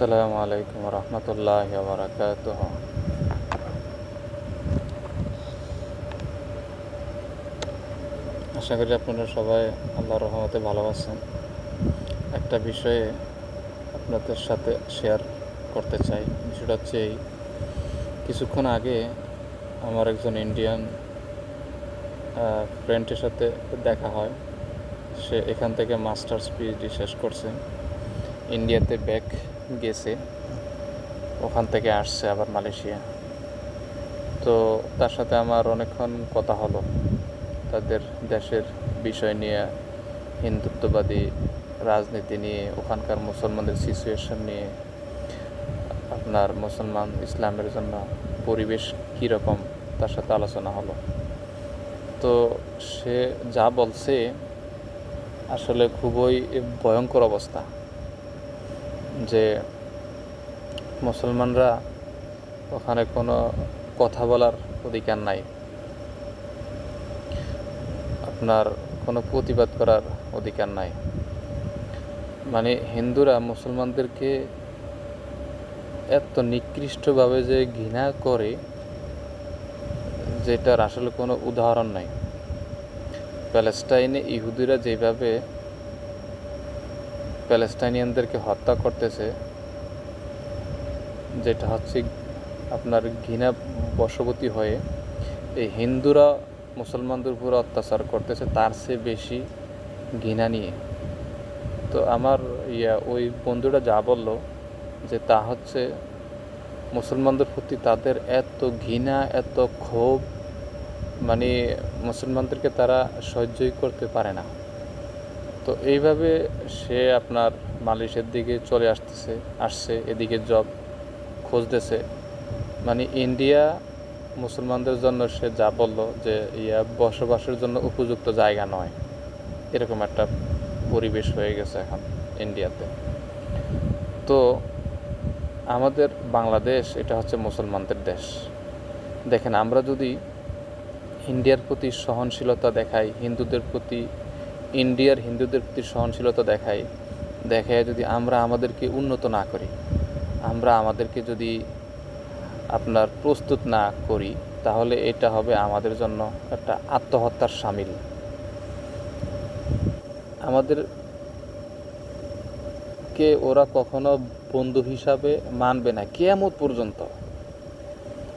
আসসালামু আলাইকুম রহমতুল্লাহ বারাকাত আশা করি আপনারা সবাই আল্লাহ রহমতে ভালো আছেন। একটা বিষয়ে আপনাদের সাথে শেয়ার করতে চাই। বিষয়টা হচ্ছে এই, কিছুক্ষণ আগে আমার একজন ইন্ডিয়ান ফ্রেন্ডের সাথে দেখা হয়। সে এখান থেকে মাস্টার্স পিএইচডি শেষ করছে। ইন্ডিয়াতে ব্যাক গেছে, ওখান থেকে আসছে আবার মালয়েশিয়া। তো তার সাথে আমার অনেকক্ষণ কথা হলো। তাদের দেশের বিষয় নিয়ে, হিন্দুত্ববাদী রাজনীতি নিয়ে, ওখানকার মুসলমানদের সিচুয়েশন নিয়ে, আপনার মুসলমান ইসলামের জন্য পরিবেশ কীরকম, তার সাথে আলোচনা হলো। তো সে যা বলছে, আসলে খুবই ভয়ঙ্কর অবস্থা। যে মুসলমানরা ওখানে কোনো কথা বলার অধিকার নাই। আপনার কোনো প্রতিবাদ করার অধিকার নাই। মানে হিন্দুরা মুসলমানদেরকে এত নিকৃষ্টভাবে যে ঘৃণা করে, যেটার আসলে কোনো উদাহরণ নাই। প্যালেস্টাইনে ইহুদিরা যেভাবে প্যালেস্টাইনিয়ানদেরকে হত্যা করতেছে, যেটা হচ্ছে আপনার ঘৃণা বশবতী হয়ে এই হিন্দুরা মুসলমানদের উপর অত্যাচার করতেছে, তার চেয়ে বেশি ঘৃণা নিয়ে। তো আমার ইয়া, ওই বন্ধুরা যা বলল যে তা হচ্ছে মুসলমানদের প্রতি তাদের এত ঘৃণা, এত ক্ষোভ মানে মুসলমানদেরকে তারা সহ্যই করতে পারে না। তো এইভাবে সে আপনার মালয়েশিয়ার দিকে চলে আসতেছে, আসছে, এদিকে জব খুঁজতেছে। মানে ইন্ডিয়া মুসলমানদের জন্য সে যা বলল যে, ইয়া বসবাসের জন্য উপযুক্ত জায়গা নয়। এরকম একটা পরিবেশ হয়ে গেছে এখন ইন্ডিয়াতে তো আমাদের বাংলাদেশ, এটা হচ্ছে মুসলমানদের দেশ। দেখেন, আমরা যদি ইন্ডিয়ার প্রতি সহনশীলতা দেখাই, হিন্দুদের প্রতি ইন্ডিয়ার হিন্দুদের প্রতি সহনশীলতা দেখায় দেখায় যদি আমরা আমাদেরকে উন্নত না করি, আমরা আমাদেরকে যদি আপনার প্রস্তুত না করি, তাহলে এটা হবে আমাদের জন্য একটা আত্মহত্যার সামিল। আমাদের কে ওরা কখনো বন্ধু হিসাবে মানবে না, কেয়ামত পর্যন্ত।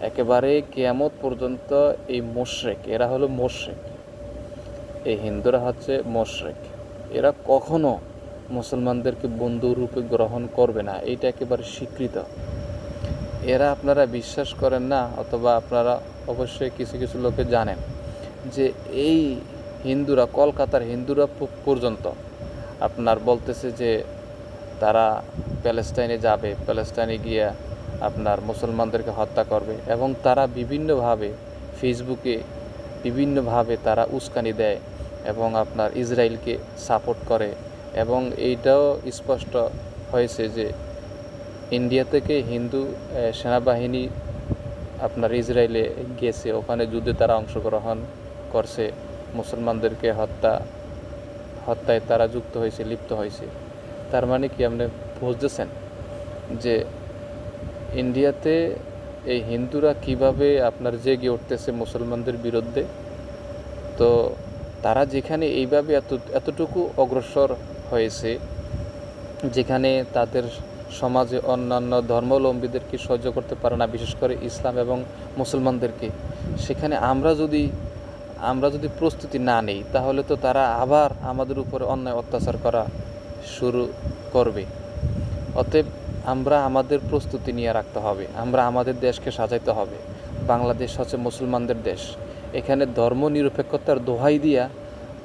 একেবারে কেয়ামত পর্যন্ত এই মোশরেক, এরা হলো মোশরেক। এই হিন্দুরা হচ্ছে মোশরেক। এরা কখনো মুসলমানদেরকে বন্ধু রূপে গ্রহণ করবে না, এইটা একেবারে স্বীকৃত। এরা আপনারা বিশ্বাস করেন না, অথবা আপনারা অবশ্যই কিছু কিছু লোকে জানেন যে এই হিন্দুরা, কলকাতার হিন্দুরা পর্যন্ত আপনার বলতেছে যে তারা প্যালেস্টাইনে যাবে, প্যালেস্টাইনে গিয়ে আপনার মুসলমানদেরকে হত্যা করবে, এবং তারা বিভিন্নভাবে ফেসবুকে বিভিন্নভাবে তারা উস্কানি দেয় এবং আপনার ইসরায়েলকে সাপোর্ট করে। এবং এইটাও স্পষ্ট হয়েছে যে ইন্ডিয়া থেকে হিন্দু সেনাবাহিনী আপনার ইসরায়েলে গেছে। ওখানে যুদ্ধে তারা অংশগ্রহণ করছে। মুসলমানদেরকে হত্যা, হত্যায় তারা যুক্ত হয়েছে, লিপ্ত হয়েছে। তার মানে কি আপনি বুঝতেছেন যে ইন্ডিয়াতে এই হিন্দুরা কীভাবে আপনার জেগে উঠতেছে মুসলমানদের বিরুদ্ধে? তো তারা যেখানে এইভাবে এত, এতটুকু অগ্রসর হয়েছে, যেখানে তাদের সমাজে অন্যান্য ধর্মাবলম্বীদেরকে সহ্য করতে পারে না, বিশেষ করে ইসলাম এবং মুসলমানদেরকে, সেখানে আমরা যদি আমরা যদি প্রস্তুতি না নেই, তাহলে তো তারা আবার আমাদের উপরে অন্যায় অত্যাচার করা শুরু করবে। অতএব আমরা আমাদের প্রস্তুতি নিয়ে রাখতে হবে। আমরা আমাদের দেশকে সাজাইতে হবে। বাংলাদেশ হচ্ছে মুসলমানদের দেশ। এখানে ধর্ম নিরপেক্ষতার দোহাই দিয়া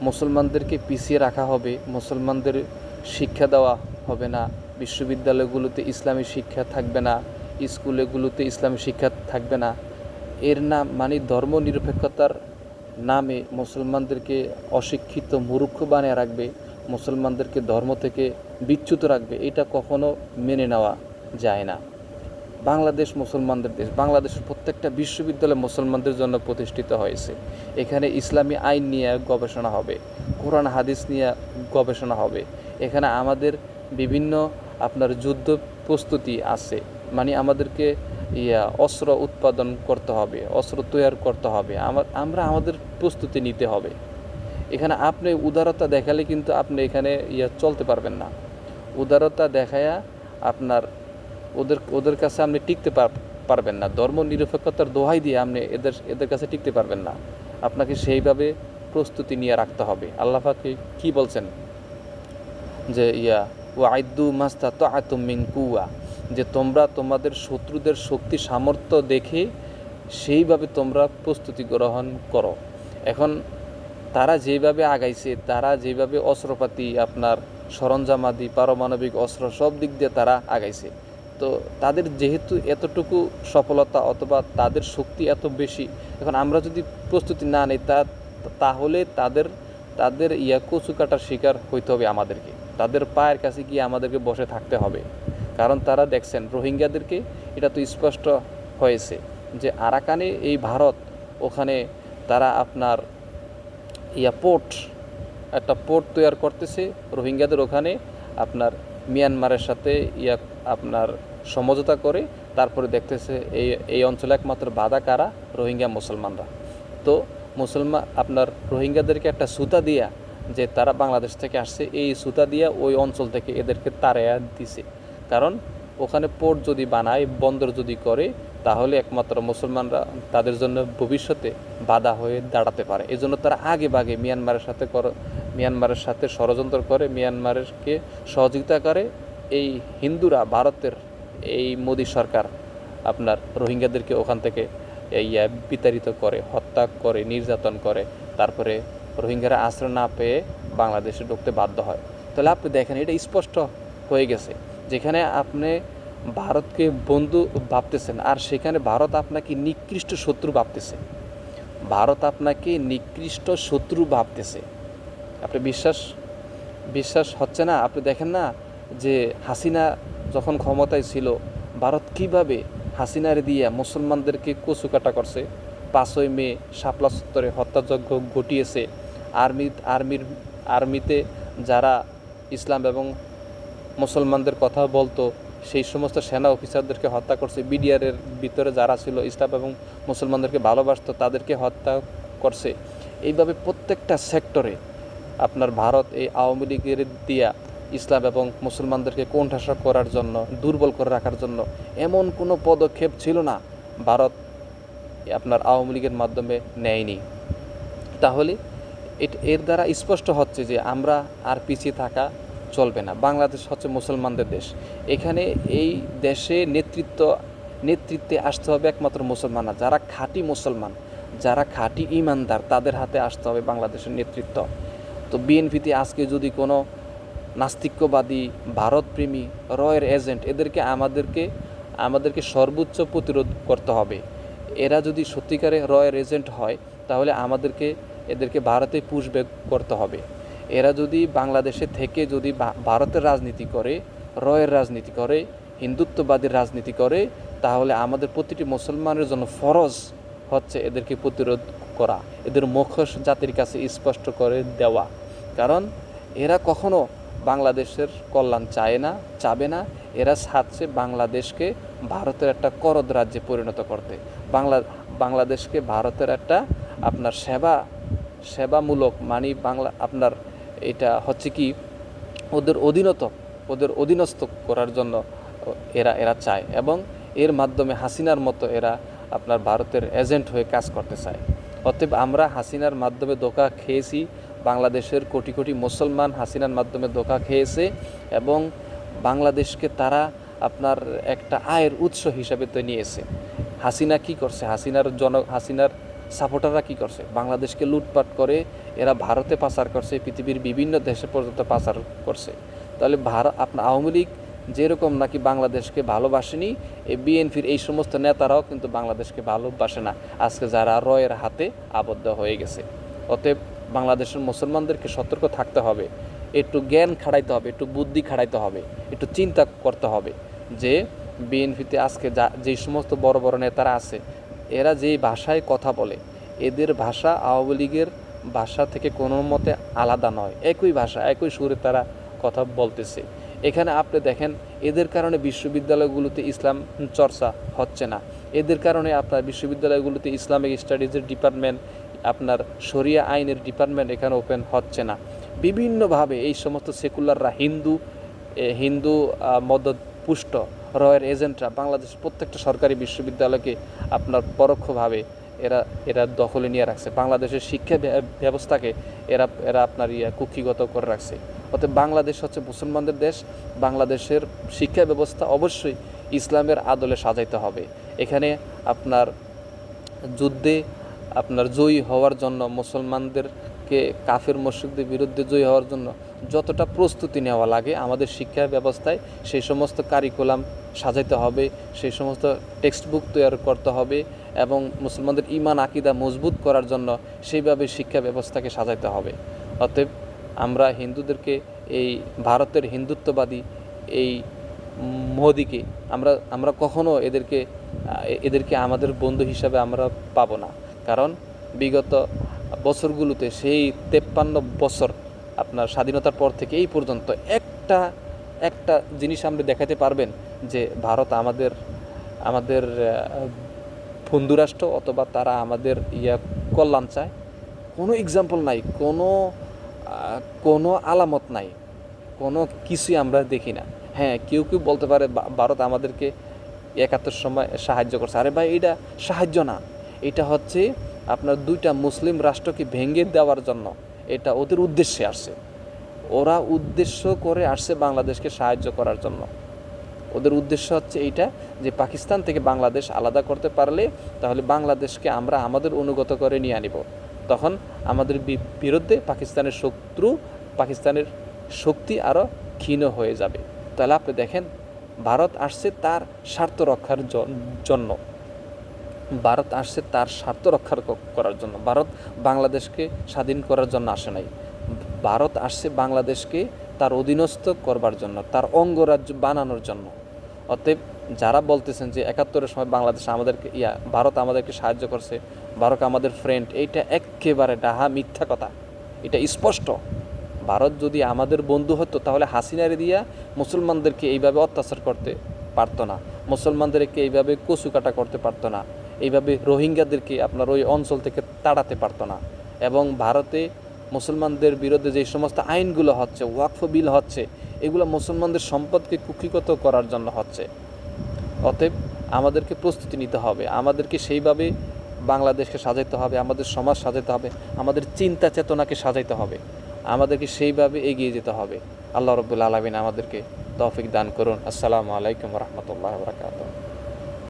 মুসলমানদেরকে পিছিয়ে রাখা হবে। মুসলমানদের শিক্ষা দেওয়া হবে না। বিশ্ববিদ্যালয়গুলোতে ইসলামী শিক্ষা থাকবে না। স্কুলেগুলোতে ইসলামী শিক্ষা থাকবে না। এর নাম মানে ধর্ম নিরপেক্ষতার নামে মুসলমানদেরকে অশিক্ষিত মূর্খ বানিয়ে রাখবে। মুসলমানদেরকে ধর্ম থেকে বিচ্যুত রাখবে, এটা কখনো মেনে নেওয়া যায় না। বাংলাদেশ মুসলমানদের দেশ, বাংলাদেশের প্রত্যেকটা বিশ্ববিদ্যালয় মুসলমানদের জন্য প্রতিষ্ঠিত হয়েছে। এখানে ইসলামী আইন নিয়ে গবেষণা হবে, কোরআন, হাদিস নিয়ে গবেষণা হবে। এখানে আমাদের বিভিন্ন আপনার যুদ্ধ প্রস্তুতি আছে মানে আমাদেরকে ইয়া অস্ত্র উৎপাদন করতে হবে, অস্ত্র তৈরি করতে হবে আমার আমরা আমাদের প্রস্তুতি নিতে হবে। এখানে আপনি উদারতা দেখালে কিন্তু আপনি এখানে ইয়া চলতে পারবেন না। উদারতা দেখায়া আপনার ওদের ওদের কাছে আপনি টিকতে পার- পারবেন না। ধর্ম নিরপেক্ষতার দোহাই দিয়ে আপনি এদের এদের কাছে টিকতে পারবেন না। আপনাকে সেইভাবে প্রস্তুতি নিয়ে রাখতে হবে। আল্লাহ পাকে কি বলছেন? যে ইয়া ও আইদু মাস্তা তো আতুমিন কুয়া যে তোমরা তোমাদের শত্রুদের শক্তি সামর্থ্য দেখে সেইভাবে তোমরা প্রস্তুতি গ্রহণ করো। এখন তারা যেভাবে আগাইছে, তারা যেভাবে অস্ত্রপাতি আপনার সরঞ্জামাদি, পারমাণবিক অস্ত্র সব দিক দিয়ে তারা আগাইছে। তো তাদের যেহেতু এতটুকু সফলতা অথবা তাদের শক্তি এত বেশি, এখন আমরা যদি প্রস্তুতি না নিই, তা তাহলে তাদের তাদের ইয়া কচু কাটার শিকার হইতে হবে আমাদেরকে। তাদের পায়ের কাছে গিয়ে আমাদেরকে বসে থাকতে হবে। কারণ তারা দেখছেন, রোহিঙ্গাদেরকে এটা তো স্পষ্ট হয়েছে যে আরাকানে এই ভারত, ওখানে তারা আপনার ইয়া পোর্ট একটা পোর্ট তৈরি করতেছে। রোহিঙ্গাদের ওখানে আপনার মিয়ানমারের সাথে ইয়া আপনার সমঝোতা করে, তারপরে দেখতেছে এই এই অঞ্চলে একমাত্র বাধা কারা? রোহিঙ্গা মুসলমানরা। তো মুসলমান আপনার রোহিঙ্গাদেরকে একটা সুতা দিয়া যে তারা বাংলাদেশ থেকে আসছে, এই সুতা দিয়া ওই অঞ্চল থেকে এদেরকে তাড়াইয়া দিছে। কারণ ওখানে পোর্ট যদি বানায়, বন্দর যদি করে, তাহলে একমাত্র মুসলমানরা তাদের জন্য ভবিষ্যতে বাধা হয়ে দাঁড়াতে পারে। এজন্য তারা আগে বাগে মিয়ানমারের সাথে কর মিয়ানমারের সাথে ষড়যন্ত্র করে, মিয়ানমারকে সহযোগিতা করে এই হিন্দুরা, ভারতের এই মোদী সরকার আপনার রোহিঙ্গাদেরকে ওখান থেকে এই বিতাড়িত করে, হত্যা করে, নির্যাতন করে, তারপরে রোহিঙ্গারা আশ্রয় না পেয়ে বাংলাদেশে ঢুকতে বাধ্য হয়। তাহলে আপনি দেখেন, এটা স্পষ্ট হয়ে গেছে। যেখানে আপনি ভারতকে বন্ধু ভাবতেছেন, আর সেখানে ভারত আপনাকে নিকৃষ্ট শত্রু ভাবতেছে। ভারত আপনাকে নিকৃষ্ট শত্রু ভাবতেছে। আপনি বিশ্বাস বিশ্বাস হচ্ছে না? আপনি দেখেন না যে হাসিনা যখন ক্ষমতায় ছিল, ভারত কীভাবে হাসিনার দিয়ে মুসলমানদেরকে কচু কাটা করছে? পাঁচই মে শাপলা চত্বরে হত্যাযজ্ঞ ঘটিয়েছে। আর্মি, আর্মির, আর্মিতে যারা ইসলাম এবং মুসলমানদের কথা বলতো, সেই সমস্ত সেনা অফিসারদেরকে হত্যা করছে। বিডিআরের ভিতরে যারা ছিল, ইসলাম এবং মুসলমানদেরকে ভালোবাসতো, তাদেরকে হত্যা করছে। এইভাবে প্রত্যেকটা সেক্টরে আপনার ভারত এই আওয়ামী লীগের দিয়া ইসলাম এবং মুসলমানদেরকে কোণঠাসা করার জন্য, দুর্বল করে রাখার জন্য এমন কোনো পদক্ষেপ ছিল না ভারত আপনার আওয়ামী লীগের মাধ্যমে নেয়নি। তাহলে এর দ্বারা স্পষ্ট হচ্ছে যে আমরা আর পিছিয়ে থাকা চলবে না। বাংলাদেশ হচ্ছে মুসলমানদের দেশ। এখানে এই দেশে নেতৃত্ব, নেতৃত্বে আসতে হবে একমাত্র মুসলমানরা। যারা খাঁটি মুসলমান, যারা খাঁটি ইমানদার, তাদের হাতে আসতে হবে বাংলাদেশের নেতৃত্ব। তো বিএনপিতে আজকে যদি কোনো নাস্তিক্যবাদী, ভারতপ্রেমী, রয়ের এজেন্ট এদেরকে আমাদেরকে আমাদেরকে সর্বোচ্চ প্রতিরোধ করতে হবে। এরা যদি সত্যিকারে রয়ের এজেন্ট হয়, তাহলে আমাদেরকে, এদেরকে ভারতে পুশব্যাক করতে হবে। এরা যদি বাংলাদেশে থেকে যদি ভারতের রাজনীতি করে, রয়ের রাজনীতি করে, হিন্দুত্ববাদীর রাজনীতি করে, তাহলে আমাদের প্রতিটি মুসলমানের জন্য ফরজ হচ্ছে এদেরকে প্রতিরোধ করা, এদের মুখোশ জাতির কাছে স্পষ্ট করে দেওয়া। কারণ এরা কখনো বাংলাদেশের কল্যাণ চায় না, চাবে না। এরা চাচ্ছে বাংলাদেশকে ভারতের একটা করদ রাজ্যে পরিণত করতে। বাংলা, বাংলাদেশকে ভারতের একটা আপনার সেবা, সেবামূলক মানে বাংলা, আপনার এটা হচ্ছে কি, ওদের অধীনত, ওদের অধীনস্থ করার জন্য এরা এরা চায় এবং এর মাধ্যমে হাসিনার মতো এরা আপনার ভারতের এজেন্ট হয়ে কাজ করতে চায়। অতএব আমরা হাসিনার মাধ্যমে ধোকা খেয়েছি বাংলাদেশের কোটি কোটি মুসলমান হাসিনার মাধ্যমে ধোকা খেয়েছে এবং বাংলাদেশকে তারা আপনার একটা আয়ের উৎস হিসাবে তো নিয়েছে। হাসিনা কি করছে? হাসিনার জন, হাসিনার সাপোর্টাররা কি করছে? বাংলাদেশকে লুটপাট করে এরা ভারতে পাচার করছে, পৃথিবীর বিভিন্ন দেশে পর্যন্ত পাচার করছে। তাহলে ভারত আপনার আওয়ামী লীগ যেরকম নাকি বাংলাদেশকে ভালোবাসেনি এই বিএনপির এই সমস্ত নেতারাও কিন্তু বাংলাদেশকে ভালোবাসে না। আজকে যারা রয়ের হাতে আবদ্ধ হয়ে গেছে। অতএব বাংলাদেশের মুসলমানদেরকে সতর্ক থাকতে হবে, একটু জ্ঞান খাড়াইতে হবে, একটু বুদ্ধি খাড়াইতে হবে, একটু চিন্তা করতে হবে যে বিএনপিতে আজকে যা যেই সমস্ত বড় বড় নেতারা আছে, এরা যেই ভাষায় কথা বলে, এদের ভাষা আওয়ামী লীগের ভাষা থেকে কোনো মতে আলাদা নয়, একই ভাষা, একই সুরে তারা কথা বলতেছে। এখানে আপনি দেখেন, এদের কারণে বিশ্ববিদ্যালয়গুলোতে ইসলাম চর্চা হচ্ছে না। এদের কারণে আপনার বিশ্ববিদ্যালয়গুলোতে ইসলামিক স্টাডিজের ডিপার্টমেন্ট আপনার শরিয়া আইনের ডিপার্টমেন্ট এখানে ওপেন হচ্ছে না। বিভিন্নভাবে এই সমস্ত সেকুলাররা হিন্দু হিন্দু মদত পুষ্ট রয়ের এজেন্টরা বাংলাদেশের প্রত্যেকটা সরকারি বিশ্ববিদ্যালয়কে আপনার পরোক্ষভাবে এরা এরা দখলে নিয়ে রাখছে। বাংলাদেশের শিক্ষা ব্যবস্থাকে এরা এরা আপনার ইয়া কুক্ষিগত করে রাখছে। অতএব বাংলাদেশ হচ্ছে মুসলমানদের দেশ। বাংলাদেশের শিক্ষা ব্যবস্থা অবশ্যই ইসলামের আদলে সাজাইতে হবে। এখানে আপনার যুদ্ধে আপনার জয়ী হওয়ার জন্য, মুসলমানদেরকে কাফের মসজিদদের বিরুদ্ধে জয়ী হওয়ার জন্য যতটা প্রস্তুতি নেওয়া লাগে, আমাদের শিক্ষা ব্যবস্থায় সেই সমস্ত কারিকুলাম সাজাইতে হবে, সেই সমস্ত টেক্সট বুক তৈরি করতে হবে এবং মুসলমানদের ইমান আকিদা মজবুত করার জন্য সেইভাবে শিক্ষা ব্যবস্থাকে সাজাইতে হবে। অতএব আমরা হিন্দুদেরকে, এই ভারতের হিন্দুত্ববাদী এই মোদিকে আমরা আমরা কখনো এদেরকে এদেরকে আমাদের বন্ধু হিসাবে আমরা পাবো না। কারণ বিগত বছরগুলোতে সেই তেপ্পান্ন বছর আপনার স্বাধীনতার পর থেকে এই পর্যন্ত একটা একটা জিনিস আমরা দেখাতে পারবেন যে ভারত আমাদের আমাদের বন্ধুরাষ্ট্র অথবা তারা আমাদের ইয়া কল্যাণ চায়। কোনো এক্সাম্পল নাই, কোনো কোনো আলামত নাই, কোনো কিছুই আমরা দেখি না। হ্যাঁ কেউ কেউ বলতে পারে ভারত আমাদেরকে একাত্তর সময় সাহায্য করছে। আরে ভাই, এটা সাহায্য না। এটা হচ্ছে আপনার দুইটা মুসলিম রাষ্ট্রকে ভেঙে দেওয়ার জন্য এটা ওদের উদ্দেশ্যে আসছে। ওরা উদ্দেশ্য করে আসছে বাংলাদেশকে সাহায্য করার জন্য। ওদের উদ্দেশ্য হচ্ছে এইটা যে পাকিস্তান থেকে বাংলাদেশ আলাদা করতে পারলে তাহলে বাংলাদেশকে আমরা আমাদের অনুগত করে নিয়ে আনিব। তখন আমাদের বিরুদ্ধে পাকিস্তানের শত্রু, পাকিস্তানের শক্তি আরও ক্ষীণ হয়ে যাবে। তাহলে আপনি দেখেন, ভারত আসছে তার স্বার্থ রক্ষার জন্য। ভারত আসছে তার স্বার্থ রক্ষার ক- করার জন্য। ভারত বাংলাদেশকে স্বাধীন করার জন্য আসে নাই। ভারত আসছে বাংলাদেশকে তার অধীনস্থ করবার জন্য, তার অঙ্গরাজ্য বানানোর জন্য। অতএব যারা বলতেছেন যে একাত্তরের সময় বাংলাদেশ আমাদেরকে, ইয়া, ভারত আমাদেরকে সাহায্য করছে, ভারত আমাদের ফ্রেন্ড এইটা একেবারে ডাহা মিথ্যা কথা। এটা স্পষ্ট। ভারত যদি আমাদের বন্ধু হতো, তাহলে হাসিনারে দিয়া মুসলমানদেরকে এইভাবে অত্যাচার করতে পারতো না। মুসলমানদেরকে এইভাবে কচু কাটা করতে পারতো না। এইভাবে রোহিঙ্গাদেরকে আপনার ওই অঞ্চল থেকে তাড়াতে পারতো না। এবং ভারতে মুসলমানদের বিরুদ্ধে যে সমস্ত আইনগুলো হচ্ছে, ওয়াকফ বিল হচ্ছে, এগুলো মুসলমানদের সম্পদকে কুক্ষিগত করার জন্য হচ্ছে। অতএব আমাদেরকে প্রস্তুতি নিতে হবে, আমাদেরকে সেইভাবে বাংলাদেশকে সাজাইতে হবে, আমাদের সমাজ সাজাইতে হবে, আমাদের চিন্তা চেতনাকে সাজাইতে হবে, আমাদেরকে সেইভাবে এগিয়ে যেতে হবে। আল্লাহ রব্বুল আলমিন আমাদেরকে তৌফিক দান করুন। আসসালামু আলাইকুম রহমতুল্লাহ বরকাত